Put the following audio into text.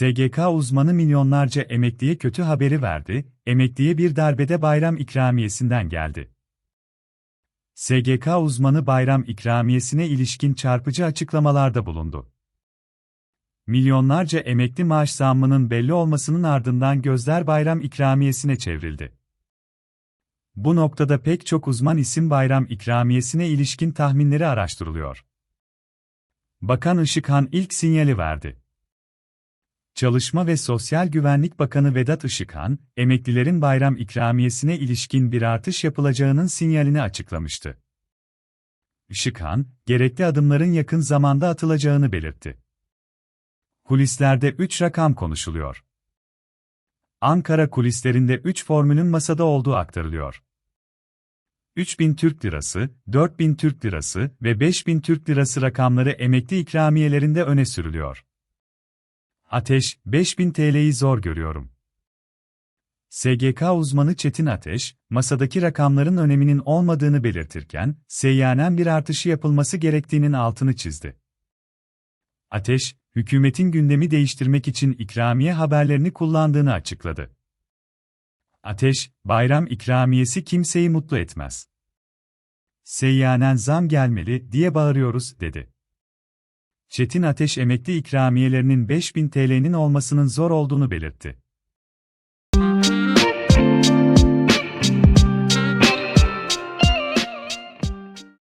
SGK uzmanı milyonlarca emekliye kötü haberi verdi, emekliye bir darbede bayram ikramiyesinden geldi. SGK uzmanı bayram ikramiyesine ilişkin çarpıcı açıklamalarda bulundu. Milyonlarca emekli maaş zammının belli olmasının ardından gözler bayram ikramiyesine çevrildi. Bu noktada pek çok uzman isim bayram ikramiyesine ilişkin tahminleri araştırılıyor. Bakan Işıkhan ilk sinyali verdi. Çalışma ve Sosyal Güvenlik Bakanı Vedat Işıkhan, emeklilerin bayram ikramiyesine ilişkin bir artış yapılacağının sinyalini açıklamıştı. Işıkhan, gerekli adımların yakın zamanda atılacağını belirtti. Kulislerde 3 rakam konuşuluyor. Ankara kulislerinde 3 formülün masada olduğu aktarılıyor. 3000 Türk Lirası, 4000 Türk Lirası ve 5000 Türk Lirası rakamları emekli ikramiyelerinde öne sürülüyor. Ateş, 5000 TL'yi zor görüyorum. SGK uzmanı Çetin Ateş, masadaki rakamların öneminin olmadığını belirtirken, seyyanen bir artışı yapılması gerektiğinin altını çizdi. Ateş, hükümetin gündemi değiştirmek için ikramiye haberlerini kullandığını açıkladı. Ateş, bayram ikramiyesi kimseyi mutlu etmez. Seyyanen zam gelmeli diye bağırıyoruz, dedi. Çetin Ateş emekli ikramiyelerinin 5000 TL'nin olmasının zor olduğunu belirtti.